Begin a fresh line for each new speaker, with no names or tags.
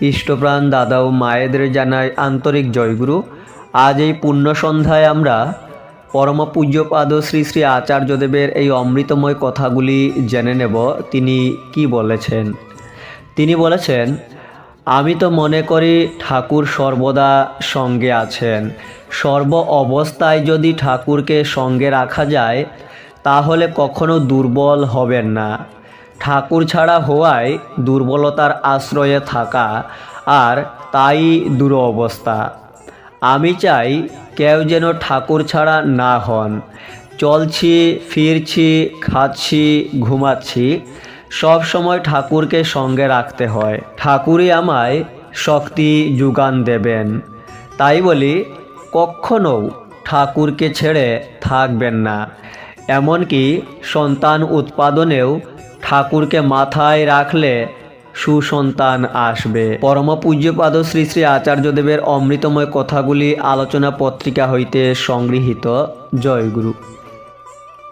ইষ্টপ্রাণ দাদা ও মায়েদের জানাই আন্তরিক জয়গুরু। আজ এই পুণ্য সন্ধ্যায় আমরা পরম পূজ্যপাদ শ্রী শ্রী আচার্যদেবের এই অমৃতময় কথাগুলি জেনে নেব। তিনি কি বলেছেন? তিনি বলেছেন, আমি তো মনে করি ঠাকুর সর্বদা সঙ্গে আছেন। সর্ব অবস্থায় যদি ঠাকুরকে সঙ্গে রাখা যায়, তাহলে কখনো দুর্বল হবেন না। ঠাকুর ছাড়া হওয়ায় দুর্বলতার আশ্রয়ে থাকা, আর তাই দুরবস্থা। আমি চাই কেউ যেন ঠাকুর ছাড়া না হন। চলছি, ফিরছি, খাচ্ছি, ঘুমাচ্ছি, সব সময় ঠাকুরকে সঙ্গে রাখতে হয়। ঠাকুরই আমায় শক্তি যোগান দেবেন। তাই বলি কখনও ঠাকুরকে ছেড়ে থাকবেন না। এমনকি সন্তান উৎপাদনেও ঠাকুরকে মাথায় রাখলে সুসন্তান আসবে। পরম পূজ্যপাদ শ্রী শ্রী আচার্যদেবের অমৃতময় কথাগুলি আলোচনা পত্রিকা হইতে সংগৃহীত। জয়গুরু।